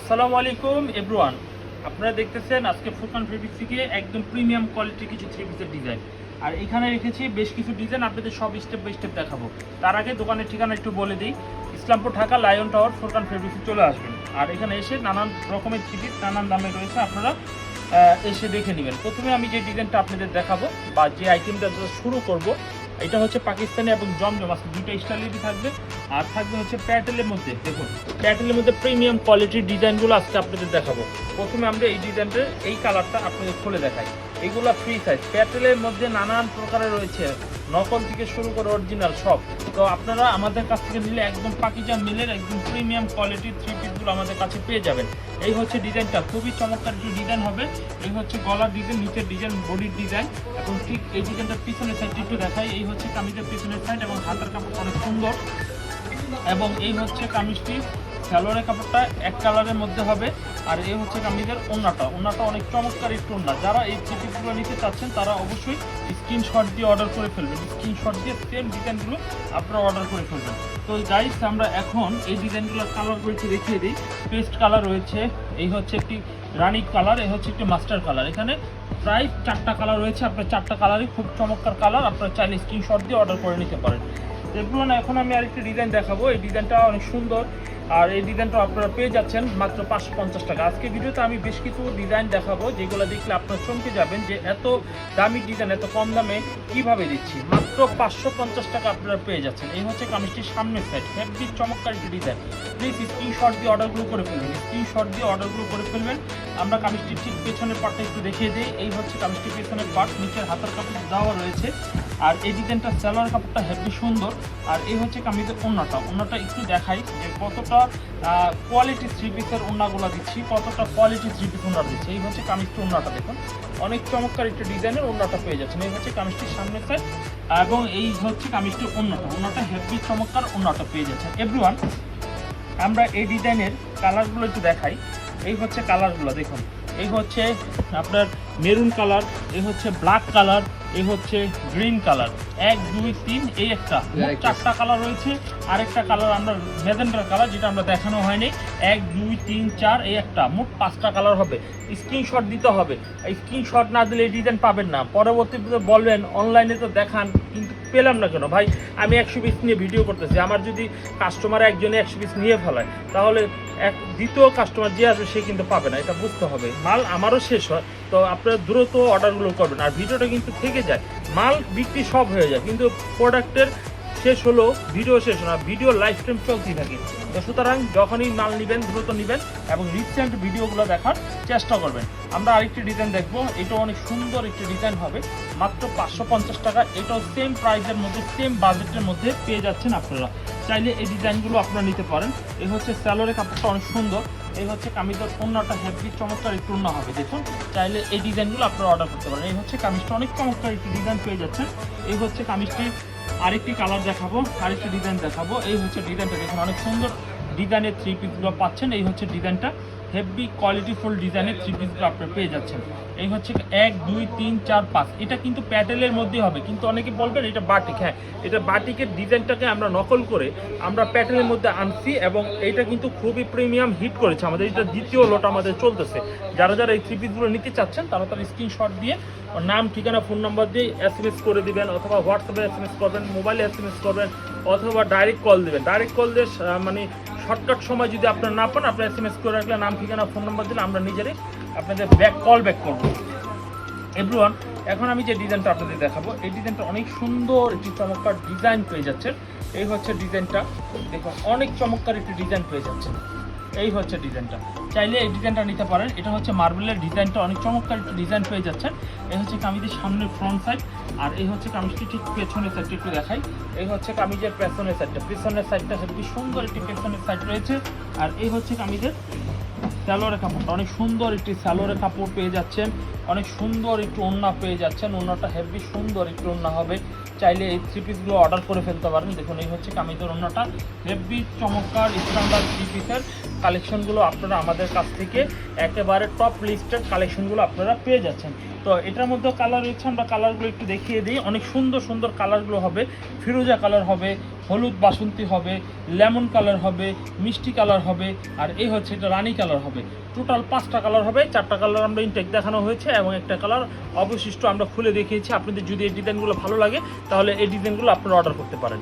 আসসালামু আলাইকুম, এভরিওয়ান। আপনারা দেখতেছেন আজকে ফুরকান ফেব্রিক থেকে একদম প্রিমিয়াম কোয়ালিটির কিছু থ্রি পিসের ডিজাইন আর এখানে রেখেছি বেশ কিছু ডিজাইন আপনাদের সব স্টেপ বাই স্টেপ দেখাবো। তার আগে দোকানের ঠিকানা একটু বলে দিই। ইসলামপুর ঢাকা লায়ন টাওয়ার ফুরকান ফেব্রিক্সে চলে আসবেন। আর এখানে এসে নানান রকমের থ্রি পিস নানান দামে রয়েছে, আপনারা এসে দেখে নেবেন। প্রথমে আমি যে ডিজাইনটা আপনাদের দেখাবো বা যে আইটেমটা শুরু করব এটা হচ্ছে পাকিস্তানি এবং জমজম, আজকে দুটো স্টাইলেরই থাকবে। আর থাকবে হচ্ছে প্যাটেলের মধ্যে, দেখুন, প্যাটেলের মধ্যে প্রিমিয়াম কোয়ালিটির ডিজাইনগুলো আজকে আপনাদের দেখাবো। প্রথমে আমরা এই ডিজাইনটা এই কালারটা আপনাদের খুলে দেখাই। এইগুলো ফ্রি সাইজ প্যাটেলের মধ্যে নানান প্রকারের রয়েছে। নকল থেকে শুরু করে অরিজিনাল সব। তো আপনারা আমাদের কাছ থেকে নিলে একদম পাকিজা মিলের একদম প্রিমিয়াম কোয়ালিটির থ্রি পিসগুলো আমাদের কাছে পেয়ে যাবেন। এই হচ্ছে ডিজাইনটা খুবই চমৎকার একটি ডিজাইন হবে। এই হচ্ছে গলার ডিজাইন নিচের ডিজাইন বডির ডিজাইন এবং ঠিক এই ডিজাইনটার পিছনের সাইডটি একটু দেখাই। এই হচ্ছে কামিজের পিছনের সাইড এবং হাতের কাপড় অনেক সুন্দর। এবং এই হচ্ছে কামিজটি স্যালোয়ারের কাপড়টা এক কালারের মধ্যে হবে। আর এই হচ্ছে কামিজের ওন্নাটা। ওন্নাটা অনেক চমৎকার একটু ওন্না। যারা এই চিপিগুলো নিতে চাচ্ছেন, তারা অবশ্যই স্ক্রিনশট দিয়ে অর্ডার করে ফেলবেন। স্ক্রিনশট দিয়ে সেম ডিজাইনগুলো আপনারা অর্ডার করে ফেলবেন। তো গাইস আমরা এখন এই ডিজাইনগুলোর কালারগুলো একটু দেখিয়ে দিই। পেস্ট কালার রয়েছে। এই হচ্ছে একটি রানি কালার এই হচ্ছে একটি মাস্টার কালার এখানে প্রায় চারটা কালার রয়েছে। আপনার চারটা কালারই খুব চমৎকার কালার আপনারা চাইলে স্ক্রিনশট দিয়ে অর্ডার করে নিতে পারেন। দেখুন এখন আমি আরেকটি ডিজাইন দেখাবো। এই ডিজাইনটা অনেক সুন্দর। আর এই ডিজাইনটা আপনারা পেয়ে যাচ্ছেন মাত্র পাঁচশো পঞ্চাশ টাকা। আজকে ভিডিওতে আমি বেশ কিছু ডিজাইন দেখাবো, যেগুলো দেখলে আপনারা চমকে যাবেন যে এত দামি ডিজাইন এত কম দামে কীভাবে দিচ্ছি। মাত্র পাঁচশো পঞ্চাশ টাকা আপনারা পেয়ে যাচ্ছেন। এই হচ্ছে কামিজটির সামনের সাইড হেভি চমৎকার একটি ডিজাইন প্লিজ স্ক্রিনশট দিয়ে অর্ডারগুলো করে ফেলবেন। স্ক্রিনশট দিয়ে অর্ডারগুলো করে ফেলবেন। আমরা কামিজটির ঠিক পেছনের পার্টটা একটু দেখিয়ে দিই। এই হচ্ছে কামিজটির পেছনের পার্ট নিচের হাতের কাপড় দেওয়া রয়েছে। আর এই ডিজাইনটা সেলোয়ার কাপড়টা হেভি সুন্দর। আর এই হচ্ছে কামিজের ওন্নাটা ওন্নাটা একটু দেখাই যে কতটা কোয়ালিটি থ্রি পিসের ওন্নাগুলো দিচ্ছি, কতটা কোয়ালিটি থ্রি পিস ওন্না দিচ্ছি। এই হচ্ছে কামিজটি ওন্নাটা, দেখুন। অনেক চমৎকার একটা ডিজাইনের ওন্নাটা পেয়ে যাচ্ছেন। এই হচ্ছে কামিজটির সামনের সাইড এবং এই হচ্ছে কামিজটির ওন্নাটা। ওন্নাটা হেভি চমৎকার ওন্নাটা পেয়ে যাচ্ছেন। এভরিওয়ান আমরা এই ডিজাইনের কালারগুলো একটু দেখাই। এই হচ্ছে কালারগুলো দেখুন। এই হচ্ছে আপনার মেরুন কালার এই হচ্ছে ব্ল্যাক কালার এই হচ্ছে গ্রিন কালার এক দুই তিন এই একটা। চারটা কালার রয়েছে। আরেকটা কালার আমরা মেজেন্ডার কালার যেটা আমরা দেখানো হয়নি। এক দুই তিন চার এই একটা। মোট পাঁচটা কালার হবে। স্ক্রিনশট দিতে হবে। স্ক্রিনশট না দিলে এই ডিজাইন পাবেন না। পরবর্তীতে বলবেন অনলাইনে তো দেখান কিন্তু পেলাম না কেন? ভাই আমি একশো পিস নিয়ে ভিডিও করতেছি। আমার যদি কাস্টমার একজনে একশো পিস নিয়ে ফেলায় তাহলে এক দ্বিতীয় কাস্টমার যে আসবে সে কিন্তু পাবে না। এটা বুঝতে হবে। মাল আমারও শেষ হয়। তো আপনারা দ্রুত অর্ডারগুলো করবেন। আর ভিডিওটা কিন্তু থেকে যায়। মাল বিক্রি সব হয়ে যায় কিন্তু প্রোডাক্টের শেষ হলো ভিডিও শেষ না ভিডিও লাইফ টাইম চলতেই থাকে। তো সুতরাং যখনই মাল নেবেন, দ্রুত নেবেন এবং রিসেন্ট ভিডিওগুলো দেখার চেষ্টা করবেন। আমরা আরেকটি ডিজাইন দেখব এটা অনেক সুন্দর একটি ডিজাইন হবে। মাত্র পাঁচশো পঞ্চাশ টাকা, এটাও সেম প্রাইসের মধ্যে সেম বাজেটের মধ্যে পেয়ে যাচ্ছেন আপনারা। চাইলে এই ডিজাইনগুলো আপনারা নিতে পারেন। এই হচ্ছে স্যালোরের কাপড়টা অনেক সুন্দর। এই হচ্ছে কামিজের অন্যটা হেভি চমৎকার একটু অন্য হবে, দেখুন। চাইলে এই ডিজাইনগুলো আপনারা অর্ডার করতে পারেন। এই হচ্ছে কামিজটা অনেক চমৎকার একটি ডিজাইন পেয়ে যাচ্ছেন। এই হচ্ছে কামিজটি আরেকটি কালার দেখাবো, আরেকটি ডিজাইন দেখাবো। এই হচ্ছে ডিজাইনটা দেখুন অনেক সুন্দর ডিজাইনের থ্রি পিসগুলো পাচ্ছেন। এই হচ্ছে ডিজাইনটা হেভি কোয়ালিটিফুল ডিজাইনের থ্রি পিসগুলো আপনারা পেয়ে যাচ্ছেন। এই হচ্ছে এক, দুই, তিন, চার, পাঁচ। এটা কিন্তু প্যাটেলের মধ্যে হবে। কিন্তু অনেকে বলবেন এটা বাটিক হ্যাঁ এটা বাটিকের ডিজাইনটাকে আমরা নকল করে আমরা প্যাটেলের মধ্যে আনছি এবং এইটা কিন্তু খুবই প্রিমিয়াম হিট করেছে। আমাদের এটা দ্বিতীয় লোট আমাদের চলতেছে। যারা যারা এই থ্রি পিসগুলো নিতে চাচ্ছেন, তারা তার স্ক্রিনশট দিয়ে নাম, ঠিকানা ফোন নাম্বার দিয়ে এস এম এস করে দিবেন অথবা হোয়াটসঅ্যাপে এস এম এস করবেন মোবাইলে এস এম এস করবেন, অথবা ডাইরেক্ট কল দেবেন। ডাইরেক্ট কল দিয়ে মানে শর্টকাট সময় যদি আপনার না পান, আপনার এস এম এস করে রাখলে নাম ঠিকানা, ফোন নাম্বার দিলে আমরা নিজেরাই আপনাদের ব্যাক কল ব্যাক করব। এভরিওয়ান এখন আমি যে ডিজাইনটা আপনাদের দেখাবো, এই ডিজাইনটা অনেক সুন্দর একটি চমৎকার ডিজাইন পেয়ে যাচ্ছেন। এই হচ্ছে ডিজাইনটা দেখুন, অনেক চমৎকার একটি ডিজাইন পেয়ে যাচ্ছেন। এই হচ্ছে ডিজাইনটা চাইলে এই ডিজাইনটা নিতে পারেন। এটা হচ্ছে মার্বেলের ডিজাইনটা অনেক চমৎকার একটি ডিজাইন পেয়ে যাচ্ছেন। এই হচ্ছে কামিজের সামনের ফ্রন্ট সাইড আর এই হচ্ছে কামিজটি ঠিক পেছনের সাইডটা একটু দেখাই। এই হচ্ছে কামিজের পেছনের সাইডটা পেছনের সাইডটা হেবি সুন্দর একটি পেছনের সাইড রয়েছে। আর এই হচ্ছে কামিজের স্যালোয়ারের কাপড়টা অনেক সুন্দর একটি স্যালোয়ারের কাপড় পেয়ে যাচ্ছেন। অনেক সুন্দর একটু ওড়না পেয়ে যাচ্ছেন। ওড়নাটা হেভি সুন্দর একটু ওড়না হবে। চাইলে এই থ্রি পিসগুলো অর্ডার করে ফেলতে পারেন। দেখুন, এই হচ্ছে কামিজের ওড়নাটা। হেভি চমৎকার স্ট্যান্ডার্ড থ্রি পিসের কালেকশনগুলো আপনারা আমাদের কাছ থেকে একেবারে টপ লিস্টের কালেকশনগুলো আপনারা পেয়ে যাচ্ছেন। তো এটার মধ্যে কালার রয়েছে, আমরা কালারগুলো একটু দেখিয়ে দিই। অনেক সুন্দর সুন্দর কালারগুলো হবে। ফিরোজা কালার হবে, হলুদ বাসন্তী হবে লেমন কালার হবে, মিষ্টি কালার হবে, আর এই হচ্ছে এটা রানি কালার হবে। টোটাল পাঁচটা কালার হবে, চারটা কালার আমরা ইনটেক দেখানো হয়েছে এবং একটা কালার অবশিষ্ট আমরা খুলে দেখিয়েছি। আপনাদের যদি এই ডিজাইনগুলো ভালো লাগে, তাহলে এই ডিজাইনগুলো আপনারা অর্ডার করতে পারেন।